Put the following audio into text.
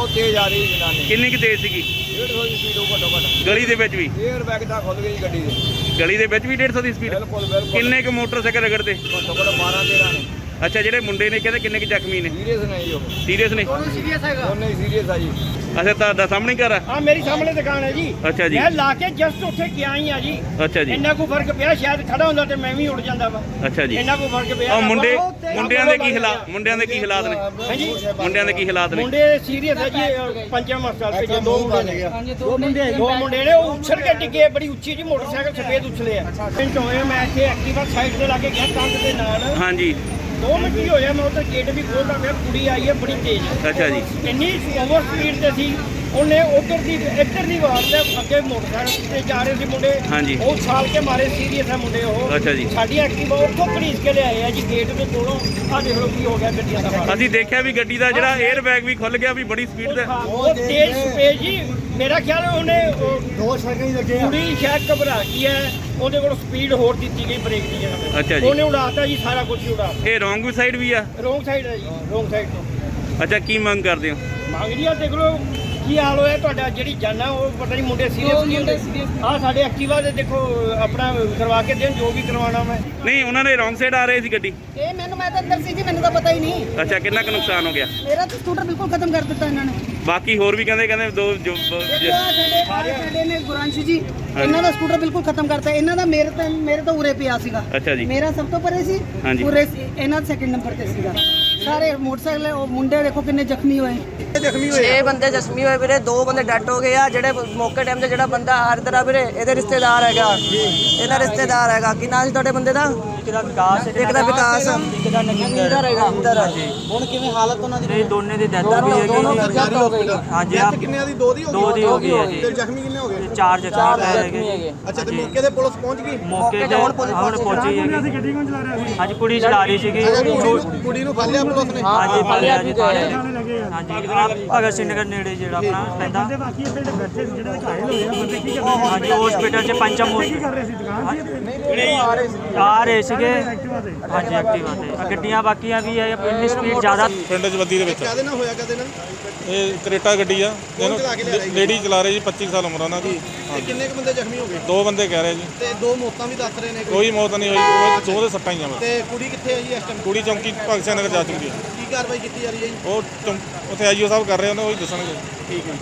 ਬਹੁਤ ਤੇਜ਼ ਆ ਰਹੀ ਜਨਾਨੀ। ਕਿੰਨੀ ਕੁ ਤੇਜ਼ ਸੀਗੀ? 150 ਦੀ ਸਪੀਡ ਉਹ ਘੱਟੋ ਘੱਟ। ਗਲੀ ਦੇ ਵਿੱਚ ਵੀ? 에ਅਰ ਬੈਗ ਤਾਂ ਖੁੱਲ ਗਈ ਗੱਡੀ ਦੇ। ਗਲੀ ਦੇ ਵਿੱਚ ਵੀ 150 ਦੀ ਸਪੀਡ ਬਿਲਕੁਲ ਬਿਲਕੁਲ। ਕਿੰਨੇ ਕੁ ਮੋਟਰਸਾਈਕਲ ਰਗੜਦੇ? ਘੱਟੋ ਘੱਟ 12 13 ਨੇ। ਅੱਛਾ ਜਿਹੜੇ ਮੁੰਡੇ ਨੇ ਕਹਿੰਦੇ ਕਿੰਨੇ ਕੁ ਜ਼ਖਮੀ ਨੇ? ਸੀਰੀਅਸ ਨਹੀਂ ਉਹ। ਸੀਰੀਅਸ ਨੇ? ਸੀਰੀਅਸ ਹੈਗਾ। ਉਹਨੇ ਸੀਰੀਅਸ ਆ ਜੀ। ਅੱਛਾ ਤੁਹਾਡਾ ਸਾਹਮਣੇ ਘਰ ਆ? ਹਾਂ ਮੇਰੀ ਸਾਹਮਣੇ ਦੁਕਾਨ ਹੈ ਜੀ। ਅੱਛਾ ਜੀ। ਮੈਂ ਲਾ ਕੇ ਜਸਟ ਉੱਥੇ ਗਿਆ ਹੀ ਆ ਜੀ। ਅੱਛਾ ਜੀ। ਇੰਨਾ ਕੋ ਫ਼ਰਕ ਪਿਆ ਸ਼ਾਇਦ ਖੜਾ ਹੁੰਦਾ ਤੇ ਮੈਂ ਵੀ ਉੱਡ ਜਾਂਦਾ ਵਾ। ਅੱਛਾ ਜੀ। ਇੰਨਾ ਕੋ ਫ਼ਰਕ ਪਿਆ। ਉਹ ਮੁੰਡੇ ਮੁੰਡਿਆਂ ਦੇ ਕੀ ਹਾਲਾਤ। ਮੁੰਡਿਆਂ ਦੇ ਕੀ ਹਾਲਾਤ ਨੇ? ਹਾਂਜੀ। ਮੁੰਡਿਆਂ ਦੇ ਕੀ ਹਾਲਾਤ ਨੇ? ਮੁੰਡੇ ਸੀਰੀਅਸ ਹੈ ਜੀ ਅਹ ਪੰਚਮ ਹਸਪਤਾਲ ਭੇਜੇ ਦੋ ਮੁੰਡੇ ਨੇ। ਦੋ ਮੁੰਡੇ ਦੋ ਮੁੰਡੇ ਨੇ ਉਹ ਉਛਲ ਕੇ ਡਿੱਗੇ ਬੜੀ ਉੱਚੀ ਜੀ ਮੋਟਰਸਾਈਕਲ ਸਫੇਦ ਉਛਲੇ ਆ। ਪਿੰਡ ਹੋਏ ਮੈਂ ਇੱਥੇ ਐਕਟਿਵਾ ਸਾਈਡ ਤੇ ਲਾ ਕੇ ਗਿਆ ਕੰਧ ਦੇ ਨਾਲ। ਹਾਂਜੀ। ਦੋ ਮਿੰਟ ਹੀ ਹੋਇਆ ਮੈਂ ਉਧਰ ਗੇਟ ਵੀ ਖੋਲਦਾ ਪਿਆ ਕੁੜੀ ਆਈ ਹੈ ਬੜੀ ਤੇਜ਼। ਅੱਛਾ ਜੀ। ਇੰਨੀ ਓਵਰ ਸਪੀਡ ਤੇ ਸੀ। ਉਹਨੇ ਉਧਰ ਦੀ ਇੱਧਰ ਦੀ ਵਾਰ ਤੇ ਅੱਗੇ ਮੋਟਰਸਾਈਕਲ ਤੇ ਜਾ ਰਹੇ ਸੀ ਮੁੰਡੇ। ਹਾਂਜੀ। ਉਹ ਛਾਲ ਕੇ ਮਾਰੇ ਸੀਰੀਅਸ ਹੈ ਮੁੰਡੇ ਉਹ। ਅੱਛਾ ਜੀ। ਸਾਡੀ ਐਕਟਿਵਾ ਉੱਥੋਂ ਘੜੀਸ ਕੇ ਲਿਆਏ ਆ ਜੀ ਗੇਟ ਦੇ ਕੋਲੋਂ। ਆ ਦੇਖ ਲਓ ਕੀ ਹੋ ਗਿਆ ਗੱਡੀਆਂ ਦਾ ਹਾਲ। ਅਸੀਂ ਦੇਖਿਆ ਵੀ ਗੱਡੀ ਦਾ ਜਿਹੜਾ 에ਅਰ ਬੈਗ ਵੀ ਖੁੱਲ ਗਿਆ ਵੀ ਬੜੀ ਸਪੀਡ ਤੇ। ਉਹ ਤੇਜ਼ ਸਪੀਡ ਜੀ ਮੇਰਾ ਖਿਆਲ ਹੈ ਉਹਨੇ ਉਹ ਦੋ ਸੈਕਿੰਡ ਹੀ ਲੱਗੇ ਕੁੜੀ ਸ਼ਾਇਦ ਘਬਰਾ ਗਈ ਹੈ ਉਹਦੇ ਕੋਲ ਸਪੀਡ ਹੋਰ ਦਿੱਤੀ ਗਈ ਬ੍ਰੇਕ ਦੀ ਜਗ੍ਹਾ ਤੇ ਅੱਛਾ ਜੀ। ਉਹਨੇ ਉਡਾਤਾ ਜੀ ਸਾਰਾ ਕੁਝ ਹੀ ਉਡਾ ਇਹ ਰੋਂਗ ਸਾਈਡ ਵੀ ਆ? ਰੋਂਗ ਸਾਈਡ ਹੈ ਜੀ ਰੋਂਗ ਸਾਈਡ ਤੋਂ। ਅੱਛਾ ਕੀ ਮੰਗ ਕਰਦੇ ਹੋ? ਮੰਗ ਜੀ ਆ ਦੇਖ ਲਓ ਕੀ ਹਾਲ ਹੋਇਆ ਤੁਹਾਡਾ? ਜਿਹੜੀ ਜਾਨਾ ਉਹ ਪਤਾ ਨਹੀਂ ਮੁੰਡੇ ਸੀਰੀਅਸ ਨਹੀਂ ਹੁੰਦੇ? ਆ ਸਾਡੇ ਐਕਟਿਵਾ ਦੇ ਦੇਖੋ ਆਪਣਾ ਕਰਵਾ ਕੇ ਦੇਣ ਜੋ ਵੀ ਕਰਵਾਉਣਾ ਮੈਂ। ਨਹੀਂ ਉਹਨਾਂ ਦੇ ਰੋਂਗ ਸਾਈਡ ਆ ਰਹੇ ਸੀ ਗੱਡੀ। ਇਹ ਮੈਨੂੰ ਮੈਂ ਤਾਂ ਅੰਦਰ ਸੀ ਜੀ ਮੈਨੂੰ ਤਾਂ ਪਤਾ ਹੀ ਨਹੀਂ। ਅੱਛਾ ਕਿੰਨਾ ਕੁ ਨੁਕਸਾਨ ਹੋ ਗਿਆ? ਮੇਰਾ ਤਾਂ ਸਕੂਟਰ ਬਿਲਕੁਲ ਖਤਮ ਕਰ ਦਿੱਤਾ ਇਹਨਾਂ ਨੇ। ਬਾਕੀ ਹੋਰ ਵੀ ਕਹਿੰਦੇ ਕਹਿੰਦੇ ਦੋ ਜੋ ਦੇਖੋ ਆਹ ਸਾਡੇ ਆਹ ਸਾਡੇ ਨੇ ਗੁਰਾਂਸ਼ੂ ਜੀ। ਇਹਨਾਂ ਦਾ ਸਕੂਟਰ ਬਿਲਕੁਲ ਖਤਮ ਕਰਤਾ। ਇਹਨਾਂ ਦਾ ਮੇਰੇ ਤਾਂ ਮੇਰੇ ਤਾਂ ਉਰੇ ਪਿਆ ਸੀਗਾ। ਅੱਛਾ ਜੀ। ਮੇਰਾ ਸਭ ਤੋਂ ਪਰੇ ਸੀ ਹਾਂਜੀ। ਉਰੇ ਸੀ, ਇਹਨਾਂ ਦਾ ਸੈਕਿੰਡ ਨੰਬਰ ਤੇ ਸੀਗਾ। ਸਾਰੇ ਮੋਟਰਸਾਈਕਲ ਉਹ ਮੁੰਡੇ ਦੇਖੋ ਕਿੰਨੇ ਜ਼ਖਮੀ ਹੋਏ। ਛੇ ਬੰਦੇ ਜ਼ਖਮੀ ਹੋਏ ਵੀਰੇ ਦੋ ਬੰਦੇ ਡੈਡ ਹੋ ਗਏ ਆ ਜਿਹੜੇ ਮੌਕੇ ਟਾਈਮ ਤੇ ਜਿਹੜਾ ਬੰਦਾ ਹਰ ਆ ਵੀਰੇ ਇਹਦੇ ਰਿਸ਼ਤੇਦਾਰ ਹੈਗਾ। ਇਹਦਾ ਰਿਸ਼ਤੇਦਾਰ ਹੈਗਾ। ਕੀ ਨਾਂ ਸੀ ਤੁਹਾਡੇ ਬੰਦੇ ਦਾ? ਇੱਕ ਦਾ ਵਿਕਾਸ ਇੱਕ ਦਾ ਵਿਕਾਸ ਇੱਕ ਦਾ ਨਗਿੰਦਰ ਹੈਗਾ ਹੁਣ ਕਿਵੇਂ ਹਾਲਤ ਉਹਨਾਂ ਦੀ ਇਹ ਦੋਨੇ ਦੀ ਡੈਥ ਵੀ ਹੈਗੀ ਹਾਂਜੀ ਆਪ ਕਿੰਨਿਆਂ ਦੀ? ਦੋ ਦੀ ਹੋ ਦੋ ਦੀ ਹੋ ਗਈ ਹੈ ਜੀ। ਤੇ ਜ਼ਖਮੀ ਕਿੰਨੇ ਹੋ ਗਏ? ਚਾਰ ਜ਼ਖਮੀ ਹੈਗੇ। ਅੱਛਾ ਤੇ ਮੌਕੇ ਤੇ ਪੁਲਿਸ ਪਹੁੰਚ ਗਈ? ਮੌਕੇ ਤੇ ਹੁਣ ਪਹੁੰਚੀ ਹੈਗੀ ਹਾਂਜੀ ਕੁੜੀ ਚਲਾ ਰਹੀ ਸੀਗੀ। ਕੁੜੀ- ਨੂੰ ਫੜ ਲਿਆ ਪੁਲਿਸ ਨੇ। ਹਾਂਜੀ ਪਾਲਿਆ ਜੀ ਥਾਣੇ ਹਾਂਜੀ ਭਗਤ ਸਿੰਘ ਨਗਰ ਨੇੜੇ ਜਿਹੜਾ ਆਪਣਾ ਪੈਂਦਾ। ਹਾਂਜੀ ਹਸਪੀਟਲ ਚ ਪੰਚਮ ਆ ਰਹੇ ਸੀਗੇ। ਹਾਂਜੀ ਐਕਟਿਵਾ ਤੇ। ਗੱਡੀਆਂ ਬਾਕੀਆਂ ਵੀ ਹੈ ਇੰਨੀ ਸਪੀਡ ਜ਼ਿਆਦਾ? ਪਿੰਡ ਜਵੱਦੀ ਦੇ ਵਿੱਚ। ਕਾਦੇ ਨਾਲ ਹੋਇਆ ਕਦੇ ਨਾਲ? ਇਹ ਕਰੇਟਾ ਗੱਡੀ ਆ। ਚਲਾ ਕੇ? ਲੇਡੀ ਚਲਾ ਰਹੀ ਜੀ 25 ਸਾਲ ਉਮਰ ਉਹਨਾਂ ਦੀ। ਤੇ ਕਿੰਨੇ ਕੁ ਬੰਦੇ ਜ਼ਖਮੀ ਹੋ ਗਏ? ਦੋ ਬੰਦੇ ਕਹਿ ਰਹੇ ਜੀ। ਤੇ ਦੋ ਮੌਤਾਂ ਵੀ ਦੱਸ ਰਹੇ ਨੇ ਕੋਈ? ਕੋਈ ਮੌਤ ਨਹੀਂ ਹੋਈ ਉਹ ਦੋ ਦੇ ਸੱਟਾਂ ਹੀ ਆ ਬਸ। ਤੇ ਕੁੜੀ ਕਿੱਥੇ ਹੈ ਜੀ ਇਸ ਟਾਈਮ ਕੁੜੀ ਚੌਂਕੀ ਭਗਤ ਸਿੰਘ ਨਗਰ ਜਾ ਚੁੱਕੀ ਹੈ ਕੀ ਕਾਰਵਾਈ ਕੀਤੀ ਜਾ ਰਹੀ ਹੈ ਜੀ? ਉਹ ਉੱਥੇ ਆਈਓ ਸਾਹਿਬ ਕਰ ਰਹੇ ਉਹਨਾਂ ਉਹ ਹੀ ਦੱਸਣਗੇ। ਠੀਕ ਹੈ।